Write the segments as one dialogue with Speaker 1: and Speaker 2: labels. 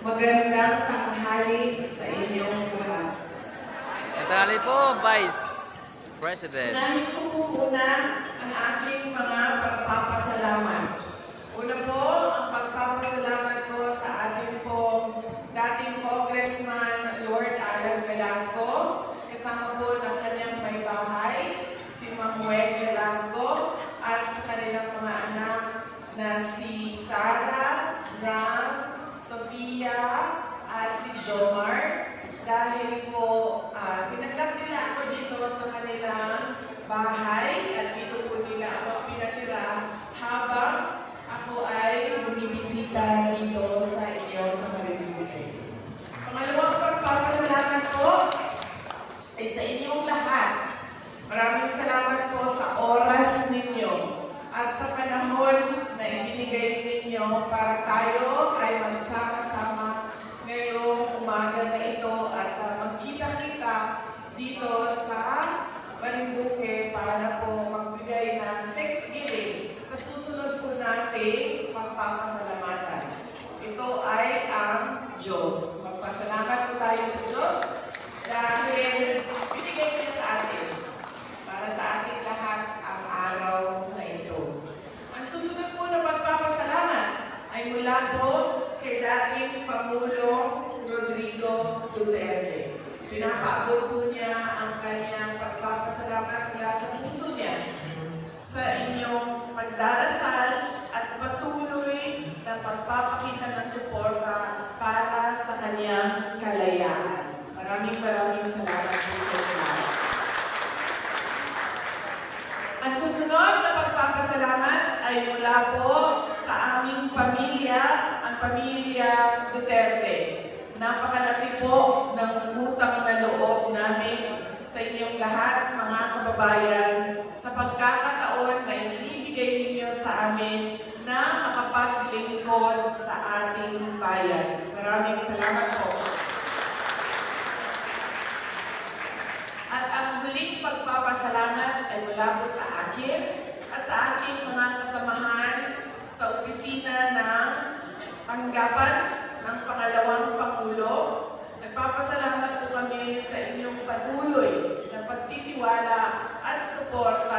Speaker 1: Magandang tanghali sa inyong lahat.
Speaker 2: Tanghali po, Vice President.
Speaker 1: Unahin ko po muna ang aking mga pagpapasalamat. Una po, ang pagpapasalamat ko sa ating po dating Congressman Lord Alan Velasco, kasama po ng kanyang may bahay, si Manuel Velasco, at sa kanilang mga anak na si Sara Jomar dahil po uh, tinanggap nila ako dito sa kanilang bahay at dito po nila ako pinatira habang ako ay bumibisita. pamilya Duterte. Napakalaki po ng utang na loob namin sa inyong lahat, mga kababayan, sa pagkakataon na inibigay ninyo sa amin na makapaglingkod sa ating bayan. Maraming salamat po. At ang muling pagpapasalamat ay mula po sa akin at sa aking mga kasamahan sa opisina ng tanggapan ng pangalawang Pangulo. Nagpapasalamat po kami sa inyong patuloy na pagtitiwala at suporta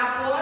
Speaker 1: a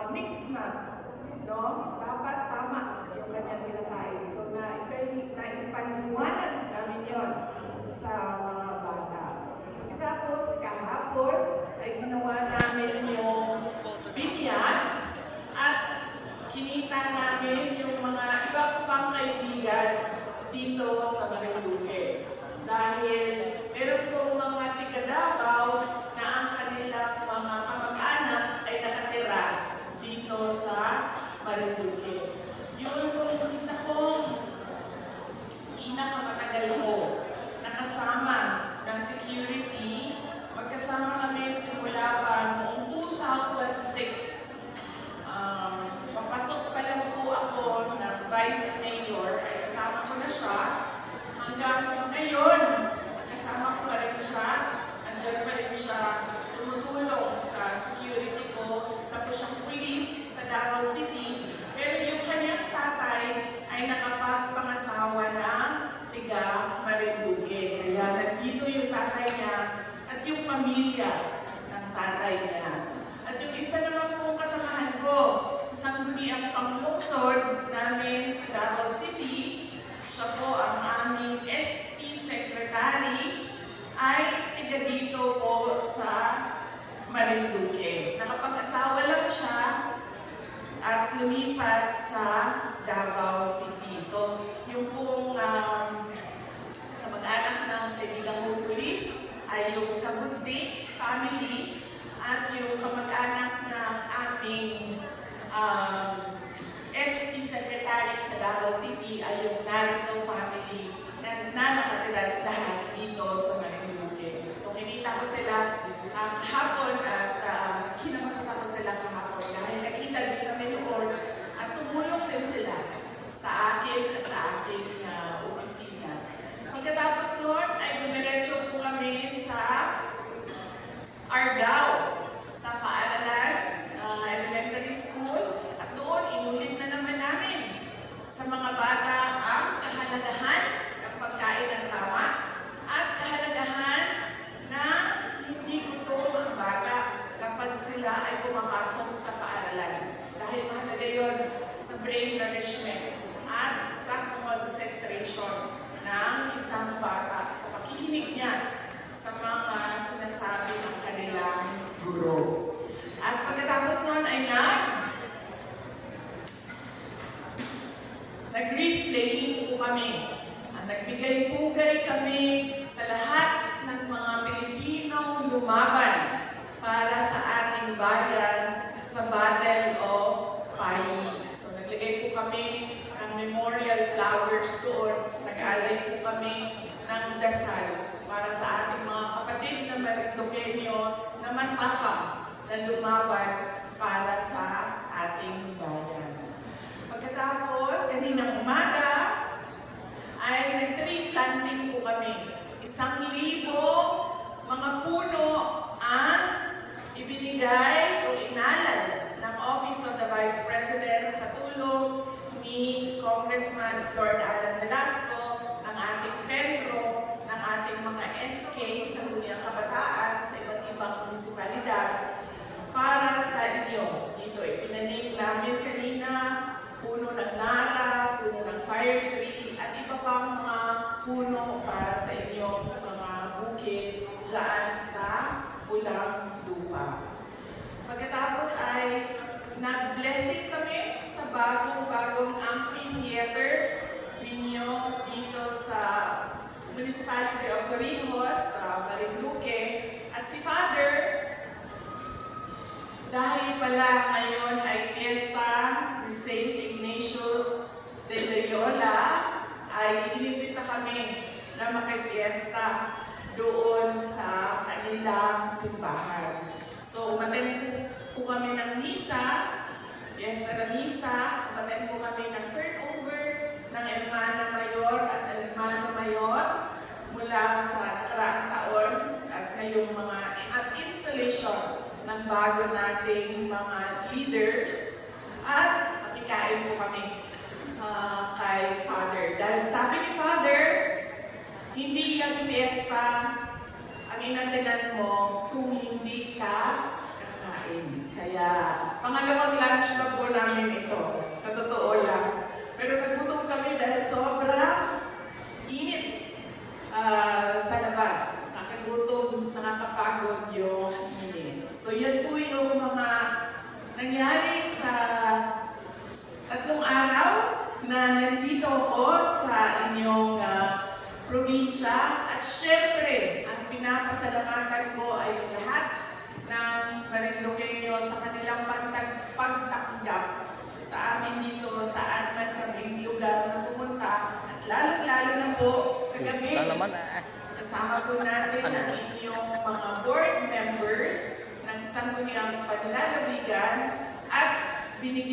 Speaker 1: uh, mixed nuts. No? Dapat tama yung kanyang kinakain. So, na, naipaniwanag namin yon sa mga bata. Tapos, kahapon, ay ginawa namin yung bigyan at kinita namin yung mga iba pang kaibigan dito sa Barangay Marinduque. Dahil complete family at yung kamag-anak ng aming um, SP Secretary sa Davao City ay yung narito brain nourishment at sac oil secretion. flowers doon. Nag-alay po kami ng dasal para sa ating mga kapatid na Marikdokenyo na matapang na lumawan para sa ating bayan. Pagkatapos, kaninang umaga, ay nag-tree planting po kami. Isang libo mga puno ang ibinigay o inalay ng Office of the Vice President sa tulong Congressman Lord Alan Alexander de Octorijos, uh, Marinduque, at si Father. Dahil pala ngayon ay fiesta ni St. Ignatius de Loyola, ay inibita kami na makifiesta doon sa kanilang simbahan. So, umaten po, kami ng misa, fiesta na misa, umaten po kami ng turnover ng Hermana mula sa nakaraang taon at ngayong mga at installation ng bago nating mga leaders at nakikain po kami uh, kay Father. Dahil sabi ni Father, hindi kami piyesta ang inatinan mo kung hindi ka kakain. Kaya pangalawang lunch na po namin
Speaker 2: ito.
Speaker 1: Sa totoo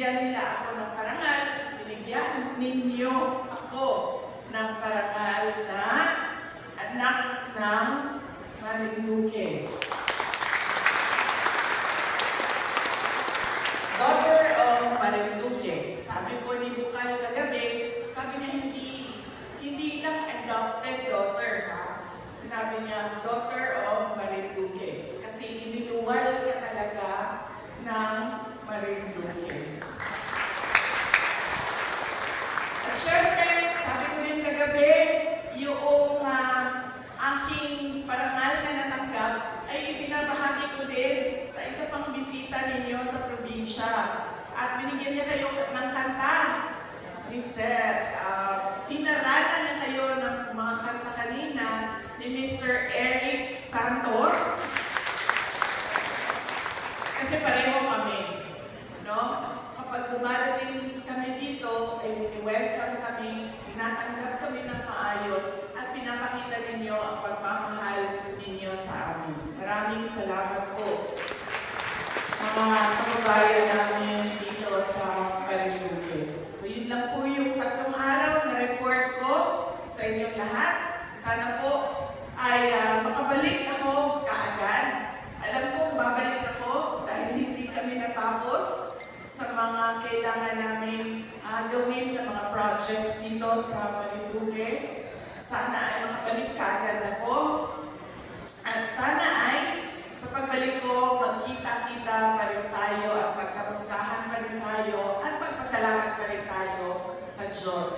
Speaker 1: binigyan nila ako ng parangal, binigyan ninyo ako ng parangal na anak ng Marinduque. Daughter of Marinduque. Sabi ko ni Bukal kagabi, sabi niya hindi, hindi lang adopted daughter ha. Sinabi niya, daughter of kayo ng kanta ni Seth. Ah, uh, pinaralan na kayo ng mga kanta kanina ni Mr. Eric Santos. Kasi pareho kami. No? Kapag dumarating kami dito, ay welcome kami, tinatanggap kami ng maayos at pinapakita ninyo ang pagmamahal ninyo sa amin. Maraming salamat po. Mga kababayan namin, Jó